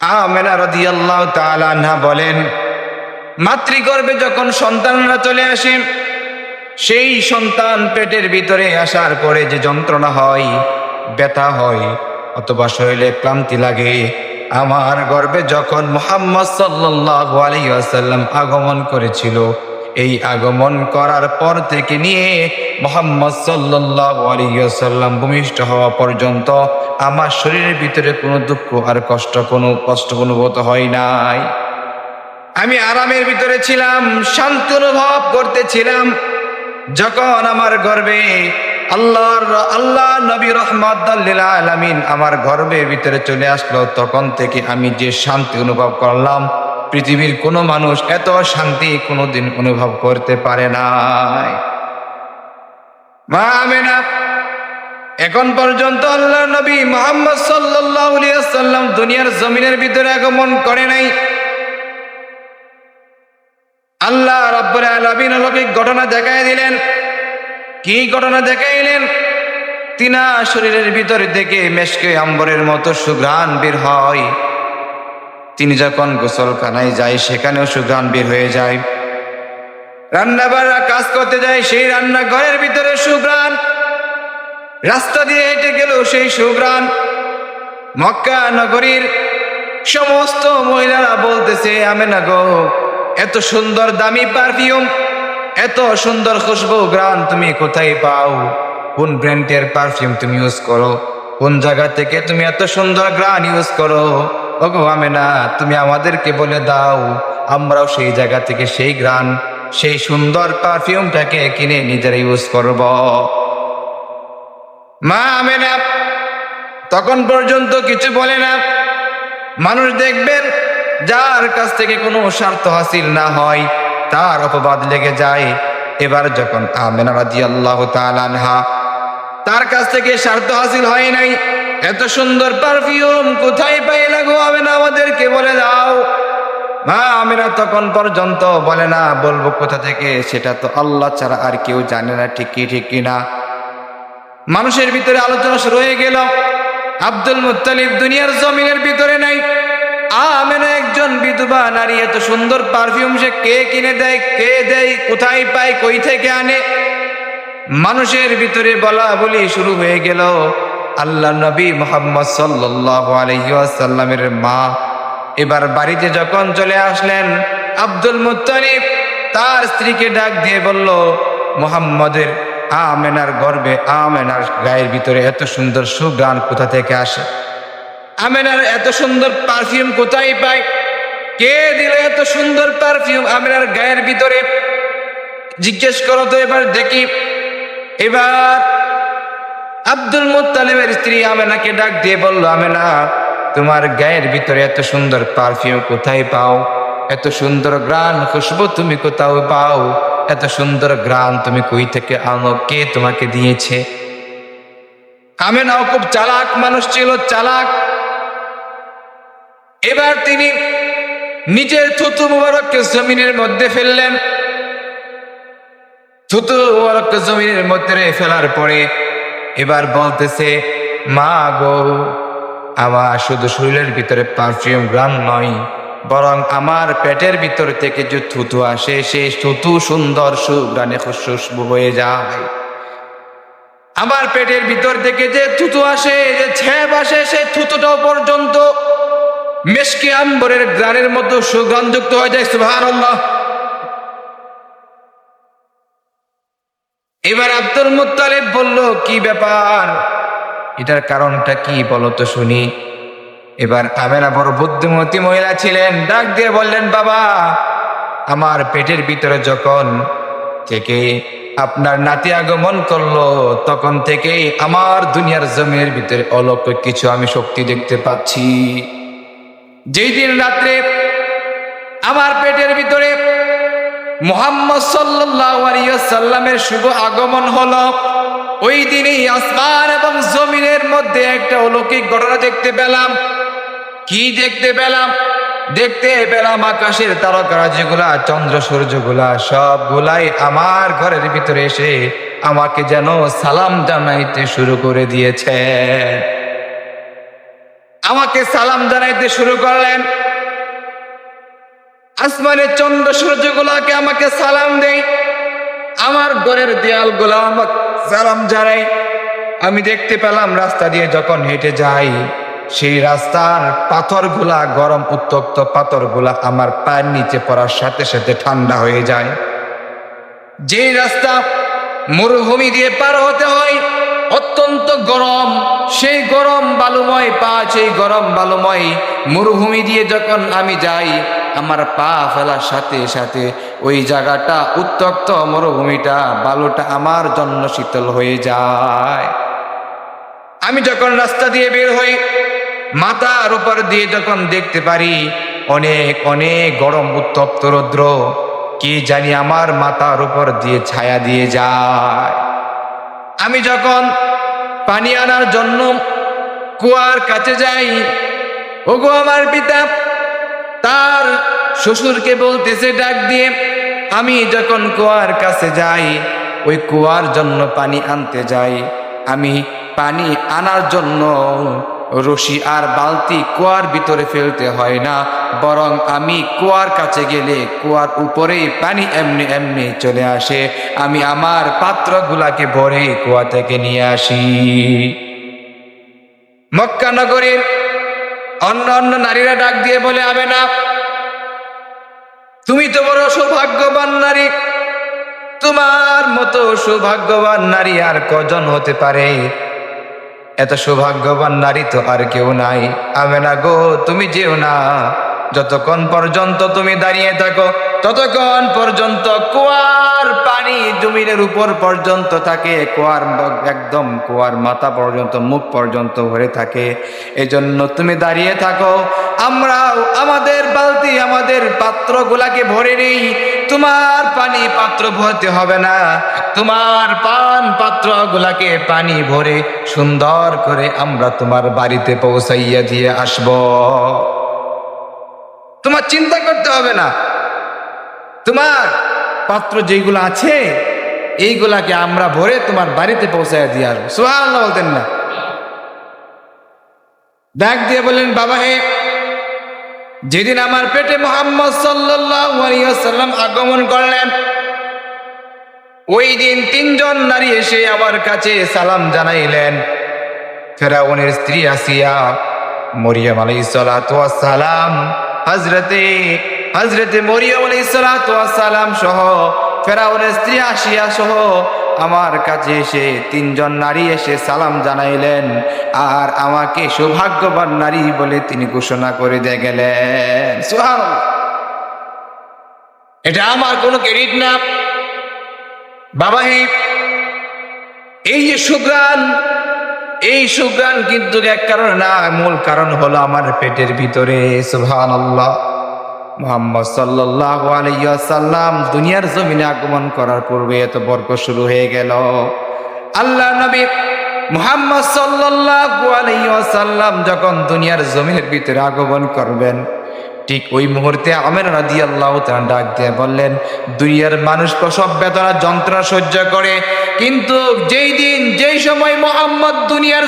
আমেনা রদিয়াল্লাহ তাআলা আনহা বলেন, মাতৃগর্ভে যখন সন্তানরা চলে আসে, সেই সন্তান পেটের ভিতরে আসার পরে যে যন্ত্রণা হয়, ব্যথা হয়, অথবা শরীরে ক্লান্তি লাগে, আমার গর্বে যখন মোহাম্মদ সাল্লাহ আলী আসাল্লাম আগমন করেছিল এই আগমন করার পর থেকে নিয়ে মোহাম্মদ আলাইহি ভূমিষ্ঠ হওয়া পর্যন্ত আমার শরীরের ভিতরে কোনো দুঃখ আর কষ্ট, কোনো কষ্ট অনুভূত হয় নাই। আমি আরামের ভিতরে ছিলাম, শান্তি অনুভব করতেছিলাম। যখন আমার গর্বে আল্লাহর, আল্লাহ নবী রহমত আলামিন আমার গর্বের ভিতরে চলে আসলো, তখন থেকে আমি যে শান্তি অনুভব করলাম পৃথিবীর কোনো মানুষ এত শান্তি কোনোদিন অনুভব করতে পারে নাই। এখন পর্যন্ত আল্লাহ নবী মোহাম্মদ আলাইহি দুনিয়ার জমিনের ভিতরে আগমন করে নাই। আল্লাহ রাব্বুল আলামিন অলৌকিক ঘটনা দেখাই দিলেন। কি ঘটনা দেখাইলেন তিনা শরীরের ভিতর থেকে মেশকে আম্বরের মতো সুঘ্রাণ বের হয়। তিনি যখন গোসলখানায় যায়, সেখানেও সুঘ্রাণ বের হয়ে যায়। রান্নাবাড়া কাজ করতে যায়, সেই রান্নাঘরের ভিতরে সুঘ্রাণ। রাস্তা দিয়ে হেঁটে গেল সেই সুঘ্রাণ। মক্কা নগরীর সমস্ত মহিলারা বলতেছে আমি না গো, এত সুন্দর দামি পারফিউম, এত সুন্দর খুশবু গ্রান তুমি কোথায় পাও? কোন ব্র্যান্ডের পারফিউম তুমি ইউজ করো? কোন জায়গা থেকে তুমি এত সুন্দর গ্রান ইউজ করো? ওগো আমি না তুমি আমাদেরকে বলে দাও, আমরাও সেই জায়গা থেকে সেই গ্রান সেই সুন্দর পারফিউমটাকে কিনে নিজেরা ইউজ করব। মা আমেনা, তখন পর্যন্ত কিছু বলে না। মানুষ দেখবেন, যার কাছ থেকে কোনো স্বার্থ হাসিল না হয়, তার অপবাদ লেগে যায়। এবার যখন আমেনা রাজি আল্লাহ তার কাছ থেকে স্বার্থ হাসিল হয় নাই এত সুন্দর পারফিউম কোথায় পাই লাগো আমেনা আমাদেরকে বলে দাও। মা আমেনা তখন পর্যন্ত বলে না, বলব কোথা থেকে? সেটা তো আল্লাহ ছাড়া আর কেউ জানে না ঠিকই ঠিক কিনা। মানুষের ভিতরে আলোচনা শুরু হয়ে গেল। আব্দুল মুত্তালিব দুনিয়ার জমিনের ভিতরে নাই। আমেনা একজন বিধবা নারী, এত সুন্দর পারফিউম সে কে কিনে দেয়, কে দেয়, কোথায় পায়, কই থেকে আনে? মানুষের ভিতরে বলা বলি শুরু হয়ে গেল। আল্লাহ নবী মোহাম্মদ সাল্লামের মা এবার বাড়িতে যখন চলে আসলেন, আব্দুল মুত্তালিব তার স্ত্রীকে ডাক দিয়ে বলল, মোহাম্মদের আমেনার গর্বে আমেনার গায়ের ভিতরে এত সুন্দর সুগান কোথা থেকে আসে? আমেনার এত সুন্দর পারফিউম কোথায় পায়? কে দিল এত সুন্দর পারফিউম আমেনার গায়ের ভিতরে? জিজ্ঞেস করো তো এবার দেখি। এবার আব্দুল মুত্তালিবের স্ত্রী আমেনাকে ডাক দিয়ে বলল, আমেনা, তোমার গায়ের ভিতরে এত সুন্দর পারফিউম কোথায় পাও? এত সুন্দর গ্রান খুশবু তুমি কোথাও পাও? এত সুন্দর গ্রান তুমি কই থেকে আনো? কে তোমাকে দিয়েছে? আমেনাও খুব চালাক মানুষ ছিল, চালাক। এবার তিনি নিজের থুতু মুবারককে জমিনের মধ্যে ফেললেন। থুতু মুবারককে জমিনের মধ্যে ফেলার পরে এবার বলতেছে, মা গো, আমার শুধু শরীরের ভিতরে পারফিউম গ্রাম নয়, বরং আমার পেটের ভিতর থেকে যে থুতু আসে সেই থুতু সুন্দর সুগ্রানে খুশবু হয়ে যায়। আমার পেটের ভিতর থেকে যে থুতু আসে, যে ছেপ আসে সেই থুতুটাও পর্যন্ত মেশকি আম্বরের গ্রানের মতো সুগন্ধযুক্ত হয়ে যায় সুভান আব্দুল মুত্তালিব বলল, কি ব্যাপার? এটার কারণটা কি বলো তো শুনি। এবার আমেনা বড় বুদ্ধিমতী মহিলা ছিলেন। ডাক দিয়ে বললেন, বাবা, আমার পেটের ভিতরে যখন থেকে আপনার নাতি আগমন করল, তখন থেকেই আমার দুনিয়ার জমির ভিতরে অলৌকিক কিছু আমি শক্তি দেখতে পাচ্ছি। যেই দিন রাত্রে আমার পেটের ভিতরে মোহাম্মদ সাল্লামের শুভ আগমন হল। ওই দিনই আসমান এবং জমিনের মধ্যে একটা অলৌকিক ঘটনা দেখতে পেলাম। কি দেখতে পেলাম? দেখতে পেলাম আকাশের তারকারা যেগুলা, চন্দ্র, সূর্যগুলা, সবগুলাই আমার ঘরের ভিতরে এসে আমাকে যেন সালাম জানাইতে শুরু করে দিয়েছে। আমাকে সালাম জানাইতে শুরু করলেন। আসমানের চন্দ্র সূর্যগুলাকে আমাকে সালাম দেই আমার ঘরের দেয়ালগুলো আমাকে সালাম জানাই আমি দেখতে পেলাম রাস্তা দিয়ে যখন হেঁটে যাই, সেই রাস্তার পাথরগুলা, গরম উত্তপ্ত পাথরগুলা আমার পায়ের নিচে পড়ার সাথে সাথে ঠান্ডা হয়ে যায়। যে রাস্তা মরুভূমি দিয়ে পার হতে হয়, অত্যন্ত গরম। সেই গরম বালুময় পা সেই গরম বালুময় মরুভূমি দিয়ে যখন আমি যাই আমার পা ফেলার সাথে সাথে ওই জায়গাটা, উত্তপ্ত মরুভূমিটা, বালুটা আমার জন্য শীতল হয়ে যায়। আমি যখন রাস্তা দিয়ে বের হই, মাথার উপর দিয়ে যখন দেখতে পারি, অনেক অনেক গরম, উত্তপ্ত রৌদ্র, কি জানি আমার মাথার উপর দিয়ে ছায়া দিয়ে যায়। আমি যখন পানি আনার জন্য কুয়ার কাছে যাই, ওগো আমার পিতা তার শ্বশুরকে বলতেছে, ডাক দিয়ে আমি যখন কুয়ার কাছে যাই, ওই কুয়ার জন্য পানি আনতে যাই। আমি পানি আনার জন্য রশি আর বালতি কুয়ার ভিতরে ফেলতে হয় না, বরং আমি কুয়ার কাছে গেলে কুয়ার উপরেই পানি এমনি এমনি চলে আসে। আমি আমার পাত্রগুলাকে ভরে কুয়া থেকে নিয়ে আসি। মক্কা নগরীর অন্য অন্য নারীরা ডাক দিয়ে বলে, আবে না। তুমি তো বড় সৌভাগ্যবান নারী। তোমার মতো সৌভাগ্যবান নারী আর কজন হতে পারে? এত সৌভাগ্যবান নারী তো আর কেউ নাই। আবে না গো, তুমি যেও না। যতক্ষণ পর্যন্ত তুমি দাঁড়িয়ে থাকো ততক্ষণ পর্যন্ত কুয়ার পানি জমিনের উপর পর্যন্ত থাকে, কুয়ার একদম কুয়ার মাথা পর্যন্ত, মুখ পর্যন্ত ভরে থাকে। এজন্য তুমি দাঁড়িয়ে থাকো, আমরাও আমাদের বালতি, আমাদের পাত্রগুলাকে ভরে নেই। তোমার পানি পাত্র ভরতে হবে না। তোমার পান পাত্রগুলাকে পানি ভরে সুন্দর করে আমরা তোমার বাড়িতে পৌঁছাইয়া দিয়ে আসব। তোমার চিন্তা করতে হবে না। তোমার পাত্র যেগুলো আছে, এইগুলাকে আমরা ভরে তোমার বাড়িতে পৌঁছাইয়া দিয়ে আসব সুহান বলতেন না। ডাক দিয়ে বললেন, বাবা হে, যেদিন আমার পেটে মোহাম্মদ সাল্লাম আগমন করলেন ওই দিন তিনজন নারী এসে আমার কাছে সালাম জানাইলেন। ফেরাউনের স্ত্রী আসিয়া মরিয়াম আলাই সালাম হজরতে হজরতে মরিয়াম আলাই সালাম সহ ফেরাউনের স্ত্রী আসিয়া সহ আমার কাছে এসে তিনজন নারী এসে সালাম জানাইলেন, আর আমাকে সৌভাগ্যবান নারী বলে তিনি ঘোষণা করে দিয়ে গেলেন। এটা আমার কোনো ক্রেডিট না। বাবা এই যে সুগ্রাণ এই সুগ্রাণ কিন্তু এক কারণ না, মূল কারণ হলো আমার পেটের ভিতরে সুহান আল্লাহ মোহাম্মদ সাল্লাহ আলাইসাল্লাম দুনিয়ার জমিনে আগমন করার পূর্বে এত বর্গ শুরু হয়ে গেল। আল্লাহ নবী মুহাম্মদ সাল্লাল্লাহু আলাইহি ওয়াসাল্লাম যখন দুনিয়ার জমিনের ভিতরে আগমন করবেন, ঠিক ওই মুহূর্তে আমের রাদিয়াল্লাহু তাআলা ডাক দিয়ে বললেন, দুনিয়ার মানুষ প্রসব বেদনা, যন্ত্রণা সহ্য করে, কিন্তু যেই দিন, যেই সময় মোহাম্মদ দুনিয়ার